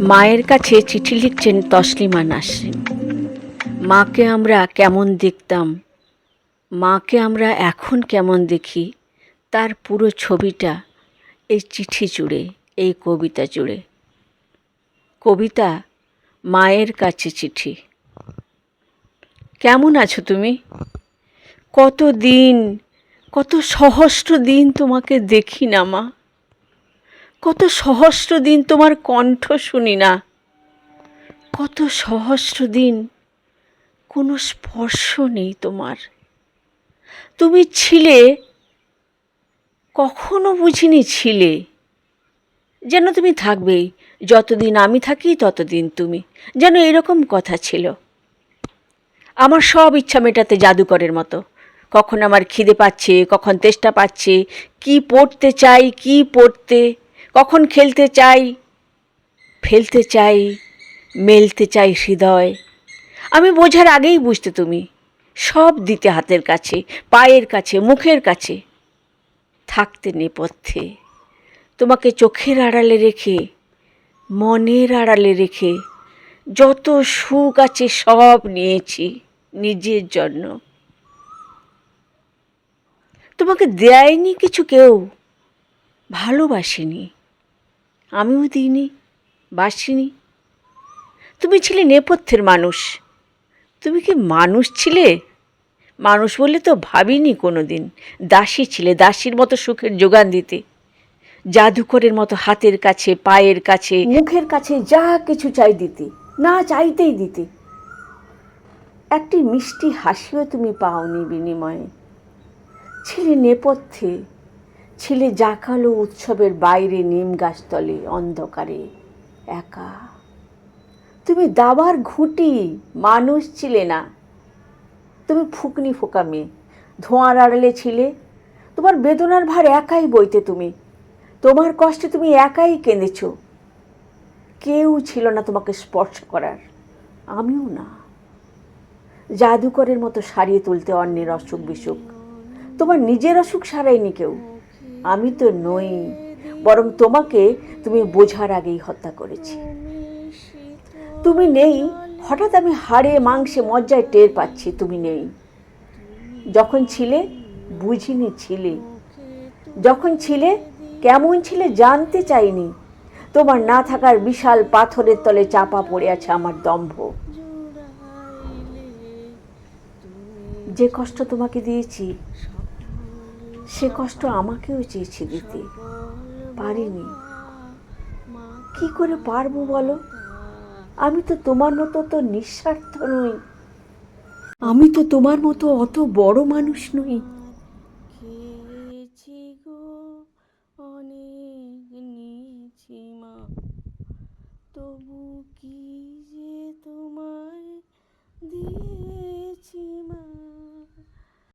মায়ের কাছে চিঠি লিখছেন তসলিমা নাসরিন। মাকে আমরা কেমন দেখতাম, মাকে আমরা এখন কেমন দেখি, তার পুরো ছবিটা এই চিঠি জুড়ে, এই কবিতা জুড়ে। কবিতা, মায়ের কাছে চিঠি। কেমন আছো তুমি? কত দিন, কত সহস্র দিন তোমাকে দেখি না মা। কত সহস্র দিন তোমার কণ্ঠ শুনি না। কত সহস্র দিন কোনো স্পর্শ নেই তোমার। তুমি ছিলে, কখনো বুঝিনি ছিলে। যেন তুমি থাকবেই, যতদিন আমি থাকি ততদিন তুমি। যেন এরকম কথা ছিল। আমার সব ইচ্ছা মেটাতে জাদুকরের মতো। কখন আমার খিদে পাচ্ছে, কখন তেষ্টা পাচ্ছে, কি পড়তে চাই, কি পড়তে কখন খেলতে চাই? ফেলতে চাই, মেলতে চাই হৃদয়। আমি বোঝার আগেই বুঝতে তুমি। সব দিতে হাতের কাছে, পায়ের কাছে, মুখের কাছে। থাকতে নেপথ্যে। তোমাকে চোখের আড়ালে রেখে, মনের আড়ালে রেখে যত সুখ আছে সব নিয়েছি নিজের জন্য। তোমাকে দেয়নি কিছু কেউ? ভালোবাসিনি। আমিও দিইনি, বাসিনি। তুমি ছিলে নেপথ্যের মানুষ। তুমি কি মানুষ ছিলে? মানুষ বলে তো ভাবিনি কোনো দিন দাসী ছিলে, দাসীর মতো সুখের যোগান দিতে। জাদুকরের মতো হাতের কাছে, পায়ের কাছে, মুখের কাছে যা কিছু চাই দিতে, না চাইতেই দিতে। একটি মিষ্টি হাসিও তুমি পাওনি বিনিময়ে। ছিলে নেপথ্যে ছিলে জাকালো উৎসবের বাইরে নিম গাছতলে অন্ধকারে, একা। তুমি দাবার ঘুঁটি, মানুষ ছিলে না। তুমি ফুকনি ফোকা মেয়ে ধোঁয়ার আড়ালে ছিলে। তোমার বেদনার ভার একাই বইতে তুমি। তোমার কষ্টে তুমি একাই কেঁদেছ। কেউ ছিল না তোমাকে স্পর্শ করার। আমিও না। জাদুকরের মতো সারিয়ে তুলতে অন্যের অসুখ বিসুখ। তোমার নিজের অসুখ সারাইনি কেউ। আমি তো নই, বরং তোমাকে তুমি বোঝার আগেই হত্যা করেছি। তুমি নেই, হঠাৎ আমি হাড়ে মাংসে মজ্জায় টের পাচ্ছি, তুমি নেই। যখন ছিলে, বুঝিনি ছিলে। যখন ছিলে, কেমন ছিলে জানতে চাইনি। তোমার না থাকার বিশাল পাথরের তলে চাপা পড়ে আছে আমার দম্ভ। যে কষ্ট তোমাকে দিয়েছি সে কষ্ট আমাকেও চেয়েছি দিতে। পারিনি। কি করে পারব বলো? আমি তো তোমার মতো তো নিঃস্বার্থ নই। আমি তো তোমার মতো অত বড় মানুষ নই। তবু কি